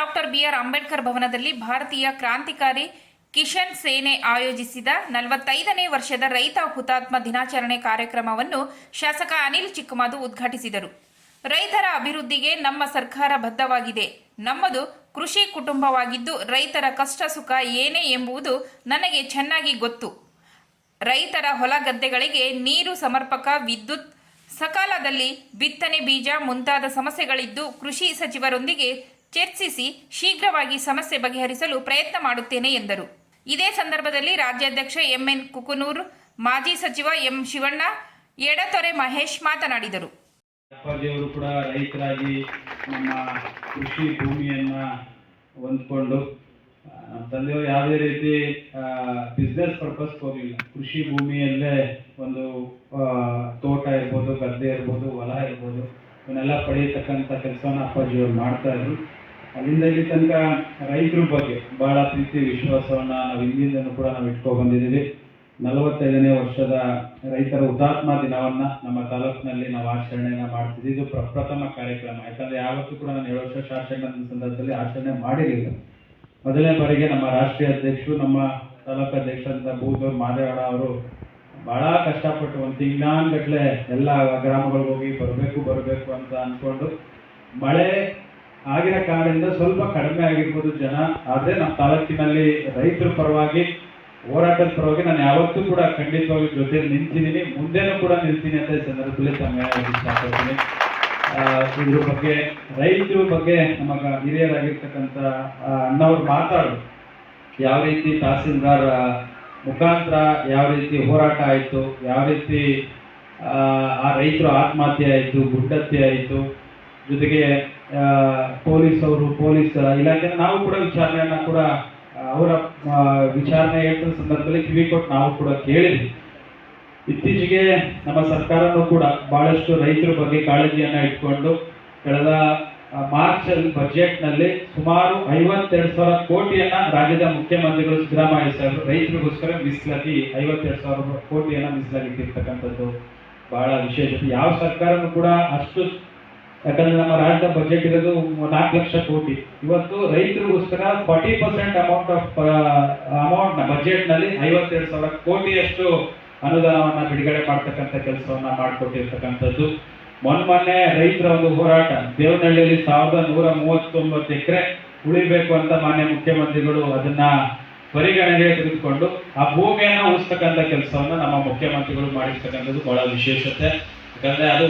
Doctor B R Ambedkar ಭವನದಲ್ಲಿ ಭಾರತೀಯ ಕ್ರಾಂತಿಕಾರಿ ಕಿಶನ್ ಸೇನೆ ಆಯೋಜಿಸಿದ ನಲವತ್ತೈದನೇ ವರ್ಷದ ರೈತ ಹುತಾತ್ಮ ದಿನಾಚರಣೆ ಕಾರ್ಯಕ್ರಮವನ್ನು ಶಾಸಕ ಅನಿಲ್ ಚಿಕ್ಕಮಾದು ಉದ್ಘಾಟಿಸಿದರು. ರೈತರ ಅಭಿವೃದ್ಧಿಗೆ ನಮ್ಮ ಸರ್ಕಾರ ಬದ್ಧವಾಗಿದೆ. ನಮ್ಮದು ಕೃಷಿ ಕುಟುಂಬವಾಗಿದ್ದು ರೈತರ ಕಷ್ಟ ಸುಖ ಏನೇ ಎಂಬುದು ನನಗೆ ಚೆನ್ನಾಗಿ ಗೊತ್ತು. ರೈತರ ಹೊಲ ಗದ್ದೆಗಳಿಗೆ ನೀರು ಸಮರ್ಪಕ ವಿದ್ಯುತ್, ಸಕಾಲದಲ್ಲಿ ಬಿತ್ತನೆ ಬೀಜ ಮುಂತಾದ ಸಮಸ್ಯೆಗಳಿದ್ದು ಕೃಷಿ ಸಚಿವರೊಂದಿಗೆ ಚರ್ಚಿಸಿ ಶೀಘ್ರವಾಗಿ ಸಮಸ್ಯೆ ಬಗೆಹರಿಸಲು ಪ್ರಯತ್ನ ಮಾಡುತ್ತೇನೆ ಎಂದರು. ಇದೇ ಸಂದರ್ಭದಲ್ಲಿ ರಾಜ್ಯಾಧ್ಯಕ್ಷ ಎಂಎನ್ ಕುಕನೂರ್, ಮಾಜಿ ಸಚಿವ ಎಂ ಶಿವಣ್ಣ, ಎಡತೊರೆ ಮಹೇಶ್ ಮಾತನಾಡಿದರು. ಅಪ್ಪಾಜಿಯವರು ಕೂಡ ರೈತರಾಗಿ ನಮ್ಮ ಕೃಷಿ ಭೂಮಿಯನ್ನ ಹೊಂದ್ಕೊಂಡು ತಂದೆಯವರು ಯಾವುದೇ ರೀತಿ ಬಿಸ್ನೆಸ್ ಪರ್ಪಸ್ ಹೋಗಲಿಲ್ಲ ಕೃಷಿ ಭೂಮಿಯಲ್ಲೇ ಒಂದು ತೋಟ ಇರ್ಬೋದು, ಗದ್ದೆ ಇರ್ಬೋದು, ಹೊಲ ಇರ್ಬೋದು, ಇವನ್ನೆಲ್ಲ ಪಡೆಯತಕ್ಕಂಥ ಕೆಲಸವನ್ನು ಅಪ್ಪಾಜಿಯವರು ಮಾಡ್ತಾ ಇದ್ರು. ಅಲ್ಲಿಂದ ಇಲ್ಲಿ ತನಕ ರೈತರ ಬಗ್ಗೆ ಬಹಳ ಪ್ರೀತಿ, ವಿಶ್ವಾಸವನ್ನ ನಾವು ಹಿಂದಿಂದನೂ ಕೂಡ ನಾವು ಇಟ್ಕೊ ಬಂದಿದ್ದೀವಿ. ನಲವತ್ತೈದನೇ ವರ್ಷದ ರೈತರ ಹುತಾತ್ಮ ದಿನವನ್ನ ನಮ್ಮ ತಾಲೂಕಿನಲ್ಲಿ ನಾವು ಆಚರಣೆಯನ್ನು ಮಾಡ್ತಿದ್ವಿ ಇದು ಪ್ರಪ್ರಥಮ ಕಾರ್ಯಕ್ರಮ. ಯಾಕಂದರೆ ಯಾವತ್ತೂ ಕೂಡ ನಾನು ಏಳು ವರ್ಷ ಶಾಸನ ಸಂದರ್ಭದಲ್ಲಿ ಆಚರಣೆ ಮಾಡಿರಲಿಲ್ಲ. ಮೊದಲನೇ ಬಾರಿಗೆ ನಮ್ಮ ರಾಷ್ಟ್ರೀಯ ಅಧ್ಯಕ್ಷರು, ನಮ್ಮ ತಾಲೂಕು ಅಧ್ಯಕ್ಷರಂತ ಭೂದೂರ್ ಮಾದೇವಾಡ ಅವರು ಬಹಳ ಕಷ್ಟಪಟ್ಟು ಒಂದು ತಿಂಗಳಾನ್ಗಟ್ಲೆ ಎಲ್ಲ ಗ್ರಾಮಗಳಿಗೆ ಹೋಗಿ ಬರಬೇಕು ಬರಬೇಕು ಅಂತ ಅಂದ್ಕೊಂಡು ಮಳೆ ಆಗಿರೋ ಕಾಲದಿಂದ ಸ್ವಲ್ಪ ಕಡಿಮೆ ಆಗಿರ್ಬೋದು ಜನ. ಆದ್ರೆ ನಮ್ಮ ತಾಲೂಕಿನಲ್ಲಿ ರೈತರ ಪರವಾಗಿ ಹೋರಾಟದ ಪರವಾಗಿ ನಾನು ಯಾವತ್ತೂ ಕೂಡ ಖಂಡಿತವಾಗಿ ಜೊತೆ ನಿಂತಿದ್ದೀನಿ. ಮುಂದೆನೂ ಕೂಡ ನಿಲ್ತೀನಿ ಅಂತ ಈ ಸಂದರ್ಭದಲ್ಲಿ ತಮ್ಮ ಇದ್ರ ಬಗ್ಗೆ ರೈತರ ಬಗ್ಗೆ ನಮಗ ಹಿರಿಯರಾಗಿರ್ತಕ್ಕಂಥ ಅಣ್ಣವ್ರು ಮಾತಾಡೋದು ಯಾವ ರೀತಿ ತಹಸೀಲ್ದಾರ್ ಮುಖಾಂತರ ಯಾವ ರೀತಿ ಹೋರಾಟ ಆಯಿತು ಯಾವ ರೀತಿ ಆ, ಆ ರೈತರು ಆತ್ಮಹತ್ಯೆ ಆಯಿತು ಗುಡ್ಡತ್ತೆ ಆಯಿತು ಜೊತೆಗೆ ಪೊಲೀಸ್ ಅವರು ಪೊಲೀಸ್ ಇಲಾಖೆ ನಾವು ಕೂಡ ವಿಚಾರಣೆಯನ್ನ ಕೂಡ ಅವರ ವಿಚಾರಣೆ ಹೇಳ್ತಿರೋ ಸಂದರ್ಭದಲ್ಲಿ ಕಿವಿ ಕೊಟ್ಟು ನಾವು ಕೂಡ ಕೇಳಿದ್ವಿ. ಇತ್ತೀಚೆಗೆ ನಮ್ಮ ಸರ್ಕಾರನೂ ಕೂಡ ಬಹಳಷ್ಟು ರೈತರ ಬಗ್ಗೆ ಕಾಳಜಿಯನ್ನ ಇಟ್ಕೊಂಡು ಕಳೆದ ಮಾರ್ಚ್ ಬಜೆಟ್ನಲ್ಲಿ ಸುಮಾರು ಐವತ್ತೆರಡು ಸಾವಿರ ಕೋಟಿಯನ್ನ ರಾಜ್ಯದ ಮುಖ್ಯಮಂತ್ರಿಗಳು ಸಿದ್ದರಾಮಯ್ಯ ಸಾಹೇಬರು ರೈತರಿಗೋಸ್ಕರ ಮೀಸಲಾಗಿ ಐವತ್ತೆರಡು ಸಾವಿರ ಕೋಟಿಯನ್ನ ಮೀಸಲಾಗಿಟ್ಟಿರ್ತಕ್ಕಂಥದ್ದು ಬಹಳ ವಿಶೇಷತೆ ಯಾವ ಸರ್ಕಾರನೂ ಕೂಡ ಅಷ್ಟು ಯಾಕಂದ್ರೆ ನಮ್ಮ ರಾಜ್ಯದ ಬಜೆಟ್ ಇರೋದು ನಾಲ್ಕು ಲಕ್ಷ ಕೋಟಿ. ಇವತ್ತು ರೈತರಿಗೋಸ್ಕರ ಫಾರ್ಟಿ ಪರ್ಸೆಂಟ್ ಅಮೌಂಟ್ ಆಫ್ ಅಮೌಂಟ್ನ ಬಜೆಟ್ನಲ್ಲಿ ಐವತ್ತೆರಡು ಸಾವಿರ ಕೋಟಿಯಷ್ಟು ಅನುದಾನವನ್ನ ಬಿಡುಗಡೆ ಮಾಡ್ತಕ್ಕಂಥ ಕೆಲಸವನ್ನ ಮಾಡಿಕೊಟ್ಟಿರ್ತಕ್ಕಂಥದ್ದು. ಮೊನ್ನೆ ರೈತರ ಒಂದು ಹೋರಾಟ. ದೇವನಹಳ್ಳಿಯಲ್ಲಿ ಸಾವಿರದ ನೂರ ಮೂವತ್ತೊಂಬತ್ತು ಎಕರೆ ಉಳಿಬೇಕು ಅಂತ ಮಾನ್ಯ ಮುಖ್ಯಮಂತ್ರಿಗಳು ಅದನ್ನ ಪರಿಗಣನೆಗೆ ತೆಗೆದುಕೊಂಡು ಆ ಭೂಮಿಯನ್ನು ಉಳಿಸ್ತಕ್ಕಂಥ ಕೆಲಸವನ್ನು ನಮ್ಮ ಮುಖ್ಯಮಂತ್ರಿಗಳು ಮಾಡಿರ್ತಕ್ಕಂಥದ್ದು ಬಹಳ ವಿಶೇಷತೆ. ಯಾಕಂದ್ರೆ ಅದು